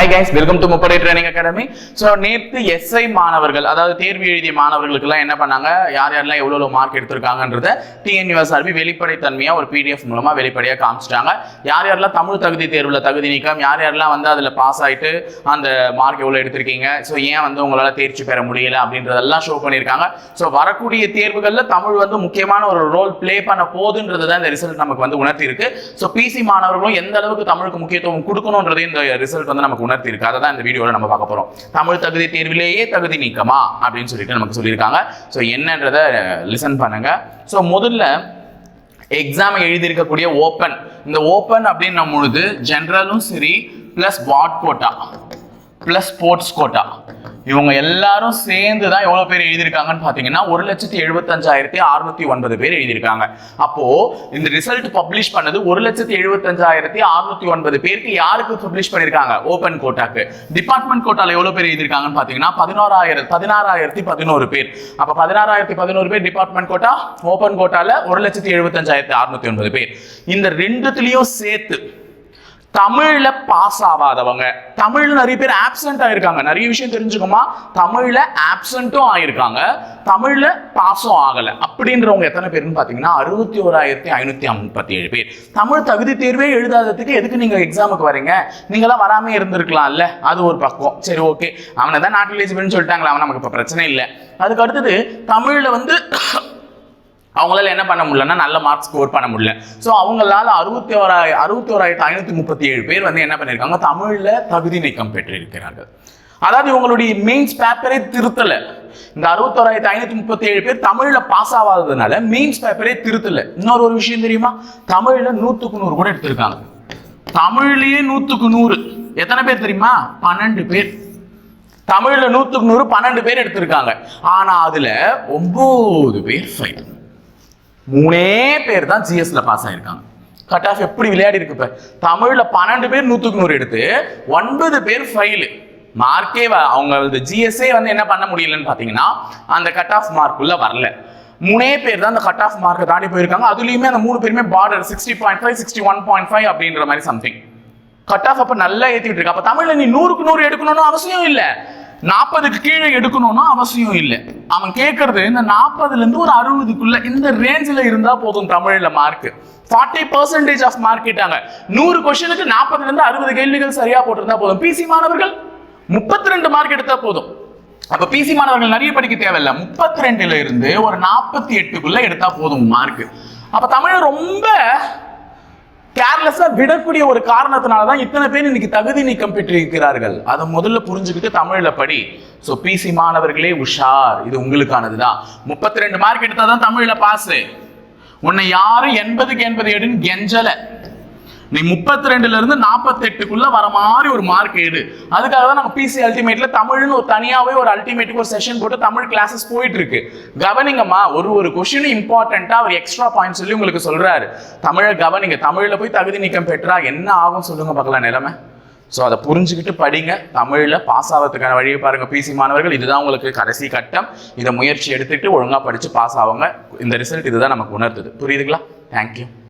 Hi guys welcome to Muppadai training academy so நேற்று SI மாணவர்கள் அதாவது தேர்வு எழுதிய மாணவர்களுக்கெல்லாம் என்ன பண்ணாங்க? யார் யாரெல்லாம் எவ்வளோ மார்க் எடுத்திருக்காங்கன்றத டிஎன்யூஎஸ்ஆர்பி வெளிப்படைத்தன்மையாக ஒரு பிடிஎஃப் மூலமாக வெளிப்படையாக காமிச்சிட்டாங்க. யார் யாரெல்லாம் தமிழ் தகுதி தேர்வில் தகுதி நீக்கம் யார் யாரெல்லாம் வந்து அதில் பாஸ் ஆயிட்டு அந்த மார்க் எவ்வளோ எடுத்திருக்கீங்க? ஸோ ஏன் வந்து உங்களால் தேர்ச்சி பெற முடியல அப்படின்றதெல்லாம் ஷோ பண்ணியிருக்காங்க. ஸோ வரக்கூடிய தேர்வுகளில் தமிழ் வந்து முக்கியமான ஒரு ரோல் ப்ளே பண்ண போகுதுன்றது தான் இந்த ரிசல்ட் நமக்கு வந்து உணர்த்தி இருக்கு ஸோ பிசி மாணவர்களும் எந்த அளவுக்கு தமிழுக்கு முக்கியத்துவம் கொடுக்கணுன்றதையும் இந்த ரிசல்ட் வந்து நமக்கு உணர்த்தியிருக்கு அதை தான் இந்த வீடியோவில் நம்ம பார்க்க போகிறோம் தமிழ் தகுதி தேர்விலேயே தகுதி நீக்கமா? அப்படின்னு சொல்லிட்டு நமக்கு சொல்லியிருக்காங்க. ஸோ என்னன்றதை லிசன் பண்ணுங்க. ஸோ முதல்ல எக்ஸாம் எழுதியிருக்கக்கூடிய ஓப்பன் இந்த ஓப்பன் அப்படின்னும் பொழுது ஜென்ரலும் சரி plus what quota plus sports quota இவங்க எல்லாரும் சேர்ந்து தான் எவ்வளோ பேர் எழுதியிருக்காங்கன்னு பார்த்தீங்கன்னா ஒரு லட்சத்தி எழுபத்தஞ்சாயிரத்தி அறுநூத்தி ஒன்பது பேர் எழுதியிருக்காங்க. அப்போ இந்த ரிசல்ட் பப்ளிஷ் பண்ணது ஒரு லட்சத்தி எழுபத்தஞ்சாயிரத்தி அறுநூத்தி ஒன்பது பேருக்கு யாருக்கு பப்ளிஷ் பண்ணியிருக்காங்க? ஓப்பன் கோட்டாக்கு. டிபார்ட்மெண்ட் கோட்டால எவ்வளோ பேர் எழுதியிருக்காங்கன்னு பார்த்தீங்கன்னா பதினோராயிரம் பதினாறாயிரத்தி பதினோரு பேர். அப்போ பதினாறாயிரத்தி பதினோரு பேர் டிபார்ட்மெண்ட் கோட்டா? ஓப்பன் கோட்டால ஒரு லட்சத்தி எழுபத்தஞ்சாயிரத்தி அறுநூத்தி ஒன்பது பேர். இந்த ரெண்டுத்துலேயும் சேர்த்து தமிழ்ல பாஸ் ஆகாதவங்க. தமிழ்ல நிறைய பேர் ஆப்சென்ட் ஆயிருக்காங்க. நிறைய விஷயம் தெரிஞ்சுக்கோமா? தமிழ்ல ஆப்சென்ட்டும் ஆயிருக்காங்க. தமிழ்ல பாஸும் ஆகல. அப்படின்றவங்க எத்தனை பேர்னு பாத்தீங்கன்னா அறுபத்தி ஓராயிரத்தி ஐநூத்தி ஐம்பத்தி ஏழு பேர். தமிழ் தகுதி தேர்வே எழுதாததுக்கு எதுக்கு நீங்க எக்ஸாமுக்கு வரீங்க? நீங்களாம் வராம இருந்திருக்கலாம்ல. அது ஒரு பக்கம் சரி ஓகே அவனை தான் நாட்டு எலிஜிபிள்னு சொல்லிட்டாங்களா அவன் நமக்கு இப்ப பிரச்சனை இல்லை. அதுக்கு அடுத்தது தமிழ்ல வந்து அவங்களால என்ன பண்ண முடியலன்னா நல்ல மார்க் ஸ்கோர் பண்ண முடியல. ஸோ அவங்களால அறுபத்தி ஓராய் அறுபத்தி ஓராயிரத்தி ஐநூற்றி முப்பத்தி ஏழு பேர் வந்து என்ன பண்ணியிருக்காங்க தமிழில் தகுதி நீக்கம் பெற்றிருக்கிறார்கள். அதாவது இவங்களுடைய மெயின்ஸ் பேப்பரே திருத்தலை. இந்த அறுபத்தோராயிரத்தி ஐநூத்தி முப்பத்தி ஏழு பேர் தமிழ்ல பாஸ் ஆகாததுனால மெயின்ஸ் பேப்பரே திருத்தல. இன்னொரு ஒரு விஷயம் தெரியுமா? தமிழ்ல நூத்துக்கு நூறு கூட எடுத்திருக்காங்க. தமிழ்லயே நூத்துக்கு நூறு. எத்தனை பேர் தெரியுமா? பன்னெண்டு பேர். தமிழ்ல நூத்துக்கு நூறு பன்னெண்டு பேர் எடுத்திருக்காங்க. ஆனா அதுல ஒன்பது பேர் ஃபைல் மூணே பேர் தான் ஜிஎஸ்ல பாஸ் ஆயிருக்காங்க. கட் ஆஃப் எப்படி விளையாடி இருக்கு இப்போ? தமிழ்ல பன்னெண்டு பேர் நூத்துக்கு நூறு எடுத்து ஒன்பது பேர் ஃபைலு மார்க்கே அவங்க ஜிஎஸ்ஏ வந்து என்ன பண்ண முடியலன்னு பாத்தீங்கன்னா அந்த கட் ஆஃப் மார்க்குள்ள வரல. மூணே பேர் தான் அந்த கட் ஆஃப் மார்க்கை தாண்டி போயிருக்காங்க. அதுலயுமே அந்த மூணு பேருமே border sixty point five sixty one point five அப்படின்ற மாதிரி சம்திங் கட் ஆஃப் அப்ப நல்லா ஏத்திட்டு இருக்கு. அப்ப தமிழ்ல நீ நூறுக்கு நூறு எடுக்கணும்னு அவசியம் இல்லை. நாற்பதுக்கு கீழே எடுக்கணும்னா அவசியம் இல்லை. அவன் கேட்கறது இந்த நாற்பதுல இருந்து ஒரு அறுபதுக்குள்ள இந்த ரேஞ்சில் இருந்தா போதும் தமிழில் mark forty percentage of mark கேட்டாங்க. நூறு கொஸ்டினுக்கு நாற்பதுல இருந்து அறுபது கேள்விகள் சரியா போட்டிருந்தா போதும். பிசி மாணவர்கள் முப்பத்தி ரெண்டு மார்க் எடுத்தா போதும். அப்ப பிசி மாணவர்கள் நிறைய படிக்க தேவையில்லை. முப்பத்தி ரெண்டுல இருந்து ஒரு நாற்பத்தி எட்டுக்குள்ள எடுத்தா போதும் மார்க் அப்ப தமிழ் ரொம்ப கேர்லெஸ்ஸா விடக்கூடிய ஒரு காரணத்தினால தான் இத்தனை பேர் இன்னைக்கு தகுதி நீக்கம் பெற்றிருக்கிறார்கள். அதை முதல்ல புரிஞ்சுக்கிட்டு தமிழில் படி. ஸோ பிசி மாணவர்களே உஷார். இது உங்களுக்கானது தான் முப்பத்தி ரெண்டு மார்க் எடுத்தால் தான் தமிழில் பாஸு உன்னை யாரும் எண்பதுக்கு எண்பது எடுன்னு கெஞ்சலை. நீ முப்பத்தி ரெண்டுல இருந்து நாற்பத்தி எட்டுக்குள்ள வர மாதிரி ஒரு மார்க் எடு. அதுக்காக தான் நம்ம பிசி அல்டிமேட்ல தமிழ்னு ஒரு தனியாவே ஒரு அல்டிமேட்டுக்கு ஒரு செஷன் போட்டு தமிழ் கிளாஸஸ் போயிட்டு இருக்கு கவனிங்கம்மா ஒரு ஒரு கொஸ்டினும் இம்பார்ட்டண்டா அவர் எக்ஸ்ட்ரா பாயிண்ட் சொல்லி உங்களுக்கு சொல்றாரு. தமிழை கவனிங்க தமிழ்ல போய் தகுதி நீக்கம் பெற்றா என்ன ஆகும் சொல்லுங்க பார்க்கலாம் நிலைமை. ஸோ அதை புரிஞ்சுக்கிட்டு படிங்க. தமிழில் பாஸ் ஆகிறதுக்கான வழியை பாருங்க பிசி மாணவர்கள். இதுதான் உங்களுக்கு கடைசி கட்டம். இதை முயற்சி எடுத்துக்கிட்டு ஒழுங்காக படித்து பாஸ் ஆகுங்க. இந்த ரிசல்ட் இதுதான் நமக்கு உணர்த்துது புரியுதுங்களா? தேங்க்யூ